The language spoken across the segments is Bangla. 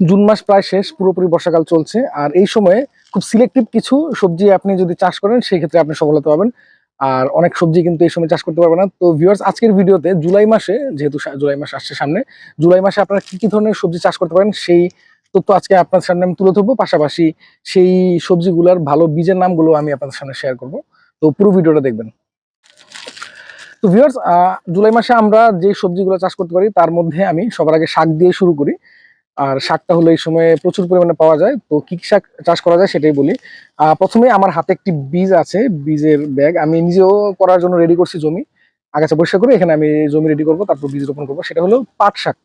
জুন মাস প্রায় শেষ, পুরোপুরি বর্ষাকাল চলছে। আর এই সময়ে খুব সিলেক্টিভ কিছু সবজি আপনি যদি চাষ করেন, সেই ক্ষেত্রে আপনি সফলতা পাবেন। আর অনেক সবজি কিন্তু এই সময় চাষ করতে পারবেন না। তো ভিউয়ার্স আজকের ভিডিওতে জুলাই মাসে, যেহেতু জুলাই মাস আসছে সামনে, জুলাই মাসে আপনারা কি কি ধরনের সবজি চাষ করতে পারেন, সেই তথ্য আজকে আপনার সামনে আমি তুলে ধরবো। পাশাপাশি সেই সবজিগুলোর ভালো বীজের নামগুলো আমি আপনাদের সামনে শেয়ার করব। তো পুরো ভিডিওটা দেখবেন। তো ভিউয়ার্স জুলাই মাসে আমরা যে সবজিগুলো চাষ করতে পারি, তার মধ্যে আমি সবার আগে শাক দিয়ে শুরু করি। আর শাকটা হলো এই সময়ে প্রচুর পরিমাণে পাওয়া যায়। তো কি শাক চাষ করা যায় সেটাই বলি। প্রথমে আমার হাতে একটি বীজ আছে, বীজের ব্যাগ। আমি নিজেও করার জন্য রেডি করছি জমি। আগাছা পরিষ্কার করে এখানে আমি জমি রেডি করব, তারপর বীজ রোপণ করব। সেটা হলো পাট শাক।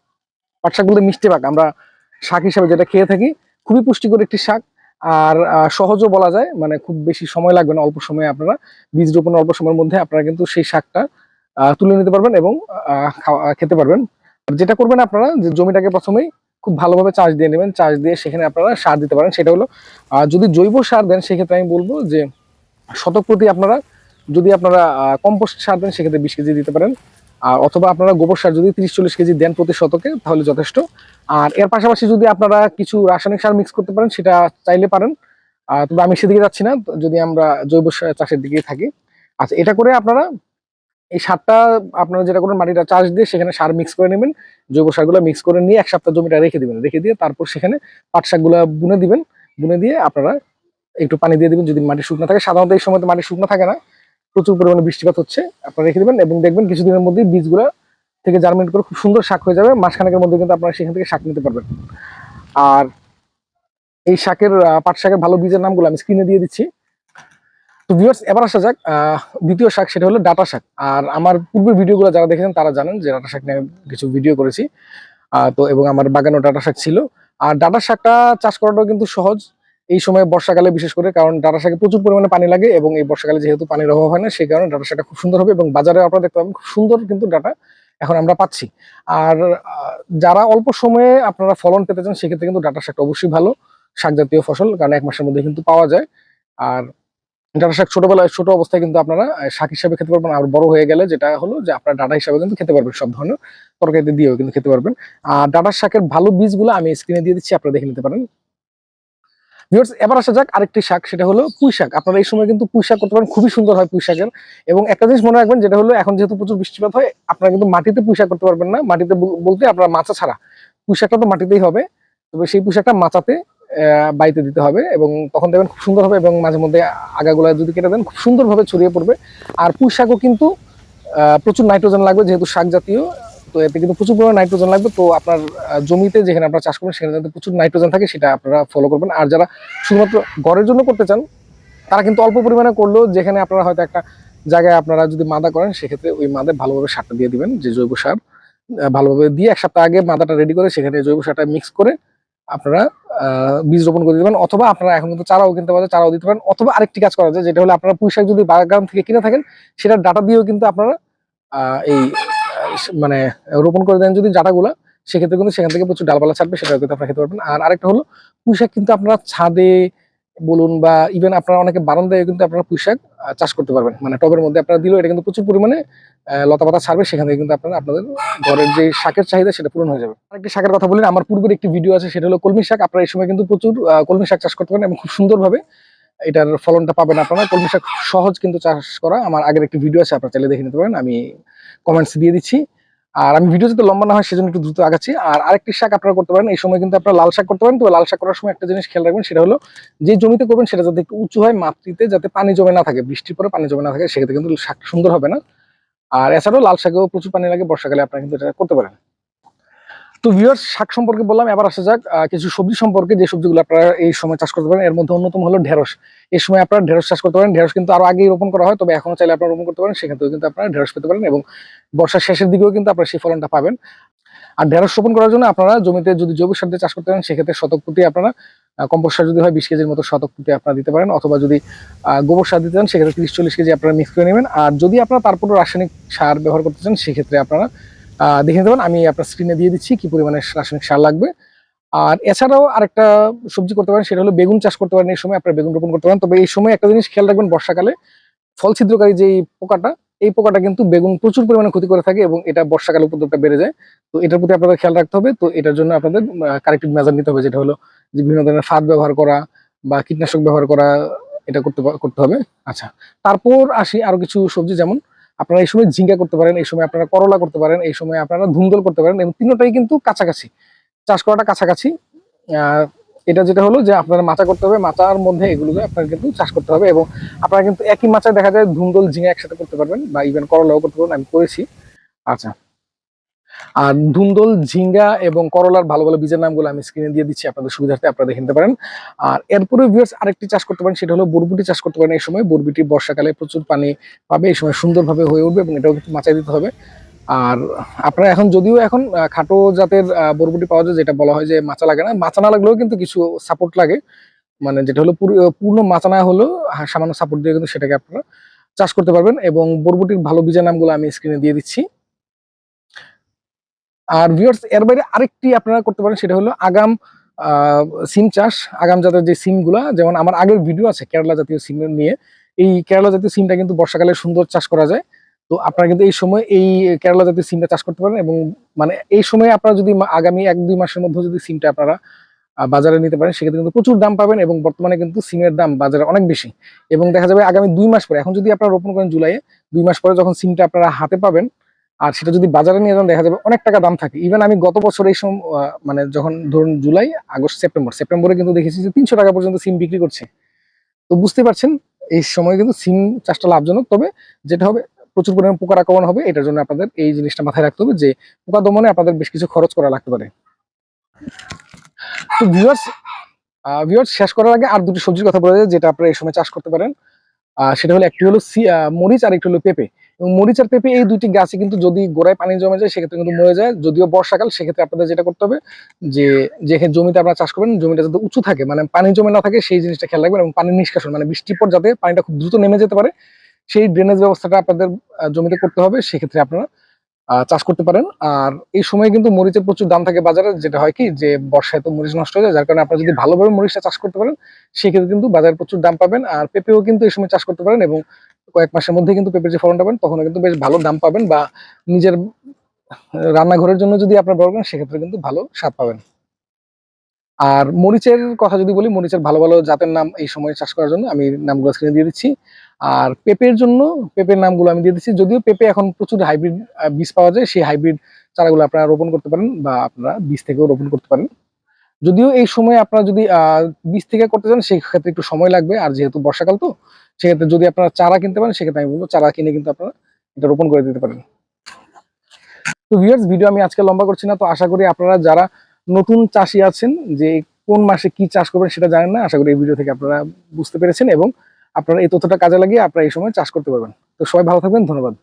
পাট শাক বলতে মিষ্টি পাক। আমরা শাক হিসাবে যেটা খেয়ে থাকি, খুবই পুষ্টিকর একটি শাক। আর সহজও বলা যায় মানে খুব বেশি সময় লাগবে না, অল্প সময়ে আপনারা বীজ রোপণ অল্প সময়ের মধ্যে আপনারা কিন্তু সেই শাকটা তুলে নিতে পারবেন এবং খেতে পারবেন। যেটা করবেন আপনারা, যে জমিটাকে প্রথমেই খুব ভালোভাবে চার্জ দিয়ে নেবেন, চাষ দিয়ে সেখানে আপনারা সার দিতে পারেন। সেটা হলো যদি জৈব সার দেন, সেক্ষেত্রে আমি বলব যে শতক প্রতি আপনারা যদি আপনারা কম্পোস্ট সার দেন, সেক্ষেত্রে বিশ কেজি দিতে পারেন। আর অথবা আপনারা গোবর সার যদি তিরিশ চল্লিশ কেজি দেন প্রতি শতকে, তাহলে যথেষ্ট। আর এর পাশাপাশি যদি আপনারা কিছু রাসায়নিক সার মিক্স করতে পারেন, সেটা চাইলে পারেন। তবে আমি সেদিকে যাচ্ছি না, যদি আমরা জৈব সার চাষের দিকে থাকি। আচ্ছা এটা করে আপনারা এই সারটা আপনারা যেটা করেন মাটিটা চাষ দিয়ে সেখানে সার মিক্স করে নেবেন, জৈব সারগুলো মিক্স করে নিয়ে এক সপ্তাহ জমিটা রেখে দিবেন। রেখে দিয়ে তারপর সেখানে পাট শাকগুলো বুনে দিবেন, বুনে দিয়ে আপনারা একটু পানি দিয়ে দিবেন, যদি মাটি শুকনো থাকে। সাধারণত এই সময় মাটি শুকনো থাকে না, প্রচুর পরিমাণে বৃষ্টিপাত হচ্ছে, আপনারা রেখে দিবেন এবং দেখবেন কিছুদিনের মধ্যেই বীজগুলো থেকে জার্মিনেট করে খুব সুন্দর শাক হয়ে যাবে, মাসখানেকের মধ্যে কিন্তু আপনারা সেখান থেকে শাক নিতে পারবেন। আর এই শাকের পাট শাকের ভালো বীজের নামগুলো আমি স্ক্রিনে দিয়ে দিচ্ছি। তো ভিউয়ার্স এবার আসা যাক দ্বিতীয় শাক সেটা হলো ডাটা শাক। আর আমার পূর্বের ভিডিওগুলো যারা দেখেছেন, তারা জানেন যে ডাটা শাক নিয়ে কিছু ভিডিও করেছি। তো এবং আমার বাগানও ডাটা শাক ছিল। আর ডাটা শাকটা চাষ করাটাও কিন্তু সহজ। এই সময় বর্ষাকালে বিশেষ করে, কারণ ডাটা শাকে প্রচুর পরিমাণে পানি লাগে এবং এই বর্ষাকালে যেহেতু পানির অভাব হয় না, সেই কারণে ডাটা শাকটা খুব সুন্দর হবে এবং বাজারে আপনারা দেখতে পাবেন খুব সুন্দর কিন্তু ডাটা এখন আমরা পাচ্ছি। আর যারা অল্প সময়ে আপনারা ফলন পেতে চান, সেক্ষেত্রে কিন্তু ডাটা শাকটা অবশ্যই ভালো শাক জাতীয় ফসল, কারণ এক মাসের মধ্যে কিন্তু পাওয়া যায়। আর ডাটা শাক ছোটবেলায়, ছোট অবস্থায় কিন্তু আপনারা শাক হিসাবে খেতে পারবেন। আর বড় হয়ে গেলে যেটা হলো যে, আপনারা ডাটা হিসাবে কিন্তু খেতে পারবেন, সব ধরনের তরকারিতে দিয়েও কিন্তু খেতে পারবেন। আর ডাটার শাকের ভালো বীজগুলো আমি স্ক্রিনে দিয়ে দিচ্ছি, আপনারা দেখে নিতে পারেন। ভিউয়ার্স, এবার আসা যাক আরেকটি শাক, সেটা হলো পুঁই শাক। আপনারা এই সময় কিন্তু পুঁই শাক করতে পারেন, খুবই সুন্দর হয় পুঁই শাকের। এবং একটা জিনিস মনে রাখবেন, যেটা হলো এখন যেহেতু প্রচুর বৃষ্টিপাত হয়, আপনারা কিন্তু মাটিতে পুঁই শাক করতে পারবেন না। মাটিতে বলতে আপনারা মাচা ছাড়া। পুঁই শাকটা তো মাটিতেই হবে। তবে সেই পুঁই শাকটা মাচাতে বাইতে দিতে হবে এবং তখন দেখবেন খুব সুন্দর হবে এবং মাঝে মধ্যে আগাগুলা যদি কেটে দেন, খুব সুন্দরভাবে ছড়িয়ে পড়বে। আর পুঁই শাকও কিন্তু প্রচুর নাইট্রোজেন লাগবে যেহেতু শাক জাতীয়, তো এতে কিন্তু প্রচুর পরিমাণে নাইট্রোজেন লাগবে। তো আপনার জমিতে যেখানে আপনারা চাষ করবেন, সেখানে যাতে প্রচুর নাইট্রোজেন থাকে, সেটা আপনারা ফলো করবেন। আর যারা শুধুমাত্র ঘরের জন্য করতে চান, তারা কিন্তু অল্প পরিমাণে করলেও যেখানে আপনারা হয়তো একটা জায়গায় আপনারা যদি মাদা করেন, সেক্ষেত্রে ওই মাদে ভালোভাবে সারটা দিয়ে দিবেন, যে জৈব সার ভালোভাবে দিয়ে এক সপ্তাহ আগে মাদাটা রেডি করে সেখানে জৈব সারটা মিক্স করে আপনারা বীজ রোপণ করে দিবেন অথবা আপনারা এখন কিন্তু চারাও কিনতে পারেন চারাও দিতে পারেন, অথবা আরেকটি কাজ করা যায়, যেটা হলো আপনারা পুঁইশাক যদি বাগান থেকে কিনে থাকেন সেটা ডাটা দিয়েও কিন্তু আপনারা এই মানে রোপণ করে দেন যদি ডাটাগুলা, সেক্ষেত্রে কিন্তু সেখান থেকে প্রচুর ডালপালা ছাড়বে সেটা কিন্তু আপনারা খেতে পারবেন। আর আরেকটা হলো, পুঁইশাক কিন্তু আপনারা ছাদে বলুন বা ইভেন আপনারা অনেকে বারান্দায় কিন্তু আপনারা পুঁই শাক চাষ করতে পারবেন। মানে টবের মধ্যে আপনারা দিলেও এটা কিন্তু প্রচুর পরিমাণে আহ, লতা পাতা ছাড়বে সেখান থেকে কিন্তু আপনারা আপনাদের ঘরের যে শাকের চাহিদা সেটা পূরণ হয়ে যাবে। আরেকটি শাকের কথা বলেন আমার পূর্বের একটি ভিডিও আছে সেটা হলো কলমি শাক। আপনারা এই সময় কিন্তু প্রচুর কলমি শাক চাষ করতে পারেন এবং খুব সুন্দরভাবে এটার ফলনটা পাবেন আপনারা। কলমি শাক সহজ কিন্তু চাষ করা। আমার আগের একটি ভিডিও আছে আপনারা চাইলে দেখে নিতে পারেন আমি কমেন্টস দিয়ে দিচ্ছি। আর আমি ভিডিও যাতে লম্বা না হয়, সেজন্য একটু দ্রুত আগাচ্ছি। আর আরেকটি শাক আপনারা করতে পারেন, এই সময় কিন্তু আপনারা লাল শাক করতে পারেন। তো লাল শাক করার সময় একটা জিনিস খেয়াল রাখবেন, সেটা হলো যে জমিতে করবেন, সেটা যাতে একটু উঁচু হয়, মাটিতে যাতে পানি জমে না থাকে। বৃষ্টির পরে পানি জমে না থাকে, সেক্ষেত্রে কিন্তু শাক সুন্দর হবে না। আর এছাড়াও লাল শাকেও প্রচুর পানি লাগে, বর্ষাকালে আপনারা কিন্তু এটা করতে পারেন। তো ভিউয়ার্স শাক সম্পর্কে বললাম, এবার আসা যাক কিছু সবজি সম্পর্কে, যে সবজিগুলো আপনারা এই সময় চাষ করতে পারেন। এর মধ্যে অন্যতম হলো ঢেঁড়স। এই সময় আপনারা ঢেঁড়স চাষ করতে পারেন। ঢেঁড়স কিন্তু আরও আগেই রোপণ করা হয়, তবে এখনও চাইলে আপনারা রোপণ করতে পারেন। সেখান থেকেও কিন্তু আপনারা ঢেঁড়স পেতে পারেন এবং বর্ষার শেষের দিকেও কিন্তু আপনারা সেই ফলনটা পাবেন। আর ঢেঁড়স রোপণ করার জন্য আপনারা জমিতে যদি জৈব সার দিয়ে চাষ করতে পারেন, সেক্ষেত্রে শতক প্রতি আপনারা কম্পোস্ট সার যদি হয়, বিশ কেজির মতো শতক প্রতি আপনারা দিতে পারেন। অথবা যদি গোবর সার দিতে চান, সেক্ষেত্রে তিরিশ চল্লিশ কেজি আপনারা মিক্স করে নেবেন। আর যদি আপনারা তারপরে রাসায়নিক সার ব্যবহার করতে চান, সেক্ষেত্রে আপনারা দেখে নিতে আমি আপনার স্ক্রিনে দিয়ে দিচ্ছি কি পরিমাণে রাসায়নিক সার লাগবে। আর এছাড়াও আরেকটা সবজি করতে পারেন, সেটা হলো বেগুন চাষ করতে পারেন। এই সময় আপনারা বেগুন রোপণ করতে পারেন। তবে এই সময় একটা জিনিস খেয়াল রাখবেন, বর্ষাকালে ফল ছিদ্রকারী যেই পোকাটা, এই পোকাটা কিন্তু বেগুন প্রচুর পরিমাণে ক্ষতি করে থাকে এবং এটা বর্ষাকালে উপদ্রবটা বেড়ে যায়। তো এটার প্রতি আপনাদের খেয়াল রাখতে হবে। তো এটার জন্য আপনাদের কারেক্টিভ মেজার নিতে হবে, যেটা হলো যে বিভিন্ন ধরনের ফাঁদ ব্যবহার করা বা কীটনাশক ব্যবহার করা, এটা করতে করতে হবে। আচ্ছা তারপর আসি আরও কিছু সবজি, যেমন আপনারা এই সময় ঝিঙ্গা করতে পারেন, এই সময় আপনারা করলা করতে পারেন, এই সময় আপনারা ধুন্দল করতে পারেন, এবং তিনটাই কিন্তু কাছাকাছি। চাষ করাটা কাছাকাছি। এটা যেটা হলো যে আপনারা মাচা করতে হবে, মাচার মধ্যে এগুলোকে আপনার কিন্তু চাষ করতে হবে, এবং আপনারা কিন্তু একই মাচায় দেখা যায় ধুন্দল ঝিঙ্গা একসাথে করতে পারবেন, বা ইভেন করলাও করতে পারবেন, আমি করেছি। আচ্ছা। আর ধুন্দল ঝিঙ্গা এবং করলার ভালো ভালো বীজের নামগুলো আমি স্ক্রিনে দিয়ে দিচ্ছি আপনাদের সুবিধার্থে আপনারা দেখে নিতে পারেন। আর এরপরে ভিউয়ার্স আরেকটি চাষ করতে পারেন সেটা হলো বরবুটি চাষ করতে পারেন এই সময়। বরবুটি বর্ষাকালে প্রচুর পানি পাবে এই সময় সুন্দরভাবে হয়ে উঠবে এবং এটাও কিন্তু মাচায় দিতে হবে। আর আপনারা এখন যদিও এখন খাটো জাতের বরবুটি পাওয়া যায় যেটা বলা হয় যে মাচা লাগে না। মাচা না লাগলেও কিন্তু কিছু সাপোর্ট লাগে। মানে যেটা হলো পূর্ণ মাচা না হলেও হ্যাঁ, সামান্য সাপোর্ট দিয়ে কিন্তু সেটাকে আপনারা চাষ করতে পারবেন। এবং বরবুটির ভালো বীজের নামগুলো আমি স্ক্রিনে দিয়ে দিচ্ছি। আর ভিউয়ার্স এর বাইরে আরেকটি আপনারা করতে পারেন, সেটা হলো আগাম সিম চাষ, আগাম জাতের যে সিমগুলা, যেমন আমার আগের ভিডিও আছে, কেরালা জাতীয় সিম নিয়ে। এই কেরালা জাতীয় সিমটা কিন্তু বর্ষাকালে সুন্দর চাষ করা যায়। তো আপনারা কিন্তু এই সময় এই কেরালা জাতীয় সিমটা চাষ করতে পারেন এবং মানে এই সময় আপনারা যদি আগামী এক, দুই মাসের মধ্যে যদি সিমটা আপনারা বাজারে নিতে পারেন, সেক্ষেত্রে কিন্তু প্রচুর দাম পাবেন এবং বর্তমানে কিন্তু সিমের দাম বাজারে অনেক বেশি। এবং দেখা যাবে আগামী দুই মাস পরে, এখন যদি আপনারা রোপণ করেন জুলাইয়ে, দুই মাস পরে যখন সিমটা আপনারা হাতে পাবেন আর সেটা যদি বাজারে নিয়ে যান, দেখা যাবে অনেক টাকা দাম থাকে। ইভেন আমি গত বছর এই সময় মানে যখন ধরুন জুলাই, আগস্ট, সেপ্টেম্বর, সেপ্টেম্বরে কিন্তু দেখেছি যে তিনশো টাকা পর্যন্ত সিম বিক্রি করছে। তো বুঝতে পারছেন, এই সময় কিন্তু সিম চাষটা লাভজনক। তবে যেটা হবে, প্রচুর পরিমাণে পোকার আক্রমণ হবে, এটার জন্য আপনাদের এই জিনিসটা মাথায় রাখতে হবে যে পোকা দমনে আপনাদের বেশ কিছু খরচ করা লাগতে পারে। তো ভিউয়ার্স ভিউয়ার্স শেষ করার আগে আর দুটি সবজির কথা বলে যেটা আপনারা এই সময় চাষ করতে পারেন। সেটা হলো একটি হলো মরিচ আর একটি হলো পেঁপে। এবং মরিচ আর পেঁপে এই দুইটি গাছে কিন্তু যদি গোড়ায় পানি জমে যায়, সেক্ষেত্রে কিন্তু মরে যায়। যদিও বর্ষাকাল, সেক্ষেত্রে আপনাদের যেটা করতে হবে যে যেখানে জমিতে আপনারা চাষ করবেন, জমিটা যাতে উঁচু থাকে মানে পানি জমে না থাকে, সেই জিনিসটা খেয়াল রাখবেন এবং পানি নিষ্কাশন মানে বৃষ্টির পর যাতে পানিটা খুব দ্রুত নেমে যেতে পারে, সেই ড্রেনেজ ব্যবস্থাটা আপনাদের জমিতে করতে হবে। সেক্ষেত্রে আপনারা চাষ করতে পারেন। আর এই সময় কিন্তু মরিচের প্রচুর দাম থাকে বাজারে। যেটা হয় কি যে, বর্ষায় তো মরিচ নষ্ট হয়ে যায়, যার কারণে আপনারা যদি ভালোভাবে মরিচটা চাষ করতে পারেন, সেক্ষেত্রে কিন্তু বাজারে প্রচুর দাম পাবেন। আর পেঁপেও কিন্তু এই সময় চাষ করতে পারেন এবং কয়েক মাসের মধ্যে কিন্তু পেঁপের যে ফলনটা পাবেন তখন কিন্তু বেশ ভালো দাম পাবেন বা নিজের রান্নাঘরের জন্য যদি আপনার ব্যবহার করেন, সেক্ষেত্রে কিন্তু ভালো স্বাদ পাবেন। আর মরিচের কথা যদি বলি মরিচের ভালো ভালো জাতের নাম এই সময় চাষ করার জন্য আমি নামগুলো স্ক্রিনে দিয়ে দিচ্ছি। আর পেঁপের জন্য পেঁপের নামগুলো আমি দিয়ে দিচ্ছি। যদিও পেঁপে এখন প্রচুর হাইব্রিড বীজ পাওয়া যায়, সেই হাইব্রিড চারাগুলো আপনারা রোপণ করতে পারেন বা আপনারা বীজ থেকেও রোপণ করতে পারেন। যদিও এই সময় আপনারা যদি বীজ থেকে করতে চান সেক্ষেত্রে একটু সময় লাগবে। আর যেহেতু বর্ষাকাল তো, সেক্ষেত্রে যদি আপনারা চারা কিনতে পারেন, সেক্ষেত্রে আমি বলব চারা কিনে কিন্তু আপনারা এটা রোপণ করে দিতে পারেন। তো ভিউয়ার্স ভিডিও আমি আজকে লম্বা করছি না। তো আশা করি আপনারা যারা নতুন চাষি আছেন, যে কোন মাসে কি চাষ করবেন সেটা জানেন না, আশা করি এই ভিডিও থেকে আপনারা বুঝতে পেরেছেন এবং আপনারা এই তথ্যটা কাজে লাগিয়ে আপনারা এই সময় চাষ করতে পারবেন। তো সবাই ভালো থাকবেন, ধন্যবাদ।